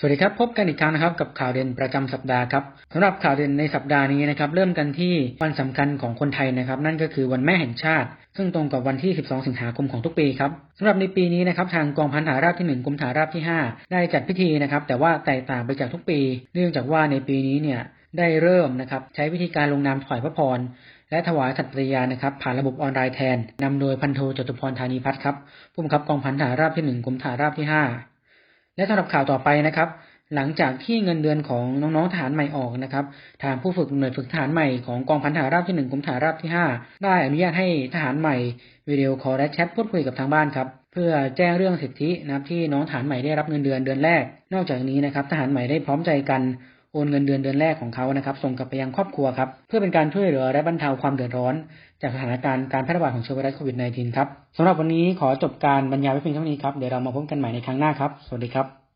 สวัสดีครับ พบกันอีกครั้งนะครับกับข่าวเด่นประจำสัปดาห์ครับสำหรับข่าวเด่นในสัปดาห์นี้นะครับเริ่มกันที่วันสำคัญของคนไทยนะครับนั่นก็คือวันแม่แห่งชาติ ซึ่งตรงกับวันที่ 12 สิงหาคมของทุกปีครับสำหรับในปีนี้นะครับทางกองพันฐาราบที่ 1กรมฐานราบที่ 5 ได้จัดพิธีนะครับแต่ว่าแตกต่างไปจากทุกปี เนื่องจากว่าในปีนี้เนี่ยได้เริ่มนะครับใช้วิธีการลงนามถวายพระพรและถวายสัตย์ปฏิญานะครับผ่านระบบออนไลน์แทนนำโดยพันโทจตุพรธานีพัฒน์ครับผู้บังคับกองพันฐาราบที่ 1กรมฐานราบที่ 5 และสำหรับข่าวต่อไปนะครับ หลังจากที่เงินเดือนของน้องๆทหารใหม่ออกนะครับ ทางผู้ฝึกหน่วยฝึกทหารใหม่ของกองพันทหารราบที่หนึ่งกรมทหารราบที่ห้าได้อนุญาตให้ทหารใหม่วิดีโอคอลและแชทพูดคุยกับทางบ้านครับเพื่อแจ้งเรื่องสิทธินะครับที่น้องทหารใหม่ได้รับเงินเดือนเดือนแรก นอกจากนี้นะครับทหารใหม่ได้พร้อมใจกัน โอนเงินเดือนเดือนแรกของเขานะครับ ส่งกลับไปยังครอบครัวครับ เพื่อเป็นการช่วยเหลือและบรรเทาความเดือดร้อน จากสถานการณ์การแพร่ระบาดของเชื้อไวรัสโควิด -19 ครับสำหรับวันนี้ขอจบการบรรยายไว้เพียงเท่านี้ครับ เดี๋ยวเรามาพบกันใหม่ในครั้งหน้าครับ สวัสดีครับ